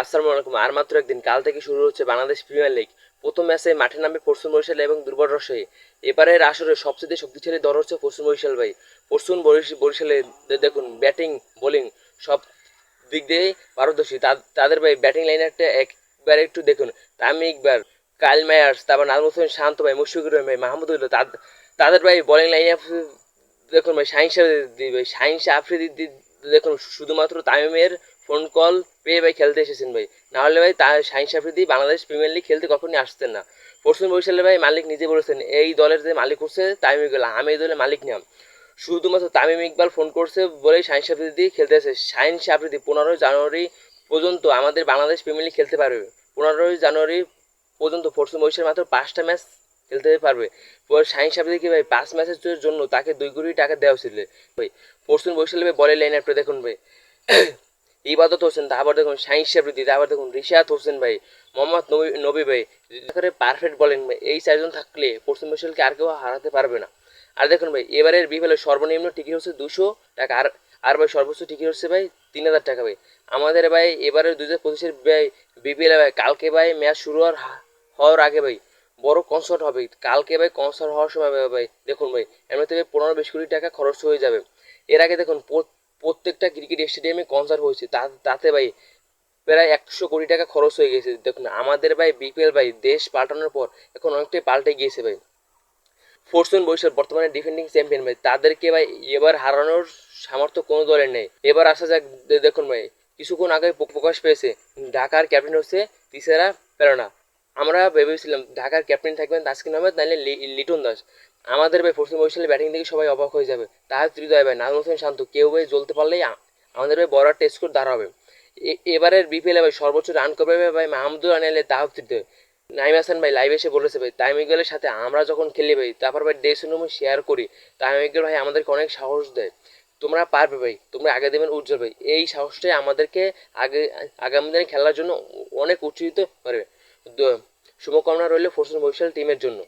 আসসালামু আলাইকুম। আর মাত্র একদিন, কাল থেকে শুরু হচ্ছে বাংলাদেশ প্রিমিয়ার লিগ। প্রথম ম্যাচে মাঠে নামবে পরশুন বরিশাল এবং দুর্বল রসে এবারের আসরে সবচেয়ে শক্তিশালী দল হচ্ছে পরশুন বরিশাল ভাই। পরশুন বরিশ- বরিশালে দেখুন, ব্যাটিং, বোলিং, সব দিক দিয়ে পারদর্শী। তাদের ভাই ব্যাটিং লাইনারটা একবার একটু দেখুন। তামিম ইকবার কাইল মায়ার্স, তারপর নাজমুল হোসেন, শান্ত ভাই, মুশফিকুর রহিম ভাই মাহমুদুল্লাহ তাদের ভাই বোলিং লাইন দেখুন ভাই আফ্রিদি ভাই, শাহিন আফ্রিদি দেখুন, শুধুমাত্র তামিমের ফোন কল পেয়ে ভাই খেলতে এসেছেন ভাই। নাহলে ভাই তা শাহিন আফ্রিদি বাংলাদেশ প্রিমিয়ার লিগ খেলতে কখনই আসতেন না। পরশুদিন বরিশালে ভাই মালিক নিজে বলেছেন, এই দলের যে মালিক হচ্ছে তামিম ইকবাল। আমি এই দলের মালিক নাম শুধুমাত্র তামিম ইকবাল ফোন করছে বলেই শাহিন আফ্রিদি খেলতে এসে শাহিন আফ্রিদি পনেরোই জানুয়ারি পর্যন্ত আমাদের বাংলাদেশ প্রিমিয়ার লিগ খেলতে পারবে। পনেরোই জানুয়ারি পর্যন্ত ফোর্সুন বরিশাল মাত্র পাঁচটা ম্যাচ খেলতে পারবে। পরে শাহিন সাহেবদেরকে ভাই পাঁচ ম্যাচের জন্য তাকে দুই কোটি টাকা দেওয়া ছিল ভাই ফোর্সুন বরিশাল ভাই বলের লাইন আপনি দেখুন ভাই। ইবাদত হোসেন তারপর দেখুন শাহিন সাহেবদি তারপর দেখুন রিশাদ হোসেন ভাই, মোহাম্মদ নবী ভাই পারফেক্ট বলেন ভাই, এই চারজন থাকলে পশ্চিম বরিশালকে আর কেউ হারাতে পারবে না। আর দেখুন ভাই, এবারের বিপিএল সর্বনিম্ন টিকিট হচ্ছে দুশো টাকা, আর আর ভাই, সর্বোচ্চ টিকিট হচ্ছে ভাই তিন হাজার টাকা ভাই। আমাদের ভাই এবারে দুই হাজার পঁচিশের ভাই বিপিএল ভাই, কালকে ভাই ম্যাচ শুরু হওয়ার হওয়ার আগে ভাই, বড় কনসার্ট হবে। কালকে ভাই কনসার্ট হওয়ার সময় ভাই দেখুন ভাই, এমনিতে ভাই পনেরো, বিশ কোটি টাকা খরচ হয়ে যাবে। এর আগে দেখুন প্রত্যেকটা ক্রিকেট স্টেডিয়ামে কনসার্ট হয়েছে। তাতে ভাই প্রায় একশো কোটি টাকা খরচ হয়ে গেছে। দেখুন, আমাদের ভাই বিপিএল ভাই, দেশ পাল্টানোর পর এখন অনেকটাই পাল্টে গিয়েছে ভাই। ফোর্সুন বরিশাল বর্তমানে ডিফেন্ডিং চ্যাম্পিয়ন ভাই। তাদেরকে ভাই এবার হারানোর সামর্থ্য কোনো দলের নেই। এবার আসা যাক দেখুন ভাই। কিছুক্ষণ আগে প্রকাশ পেয়েছে, ঢাকার ক্যাপ্টেন হচ্ছে তিসারা প্রেরণা আমরা ভেবেছিলাম, ঢাকার ক্যাপ্টেন থাকবেন তাসকিন আহমেদ, নাহলে লিটন দাস। আমাদের ভাই ফোর্সুন বরিশালের ব্যাটিং দেখে সবাই অবাক হয়ে যাবে। তাহার হৃদয় ভাই, নাজমুল হোসেন শান্ত, কেউ ভাই জ্বলতে পারলেই আমাদের ভাই বড় টেস্ট স্কোর দাঁড়াবে এবারের বিপিএল ভাই সর্বোচ্চ রান করবে ভাই মাহমুদুল আনিলে তাহার তৃতীয় নাইম হাসান ভাই লাইভ এসে বলেছে ভাই, তাইম ইকবালের সাথে আমরা যখন খেলি ভাই, তারপর ভাই ডেস রুমে শেয়ার করি, তাইম ভাই আমাদেরকে অনেক সাহস দেয়। তোমরা পারবে ভাই, তোমরা আগে দেবেন উজ্জ্বল ভাই। এই সাহসটাই আমাদেরকে আগে, আগামী দিনে খেলার জন্য অনেক উৎসাহিত করবে। শুভকামনা রইল ফরচুন বরিশাল টিমের জন্য।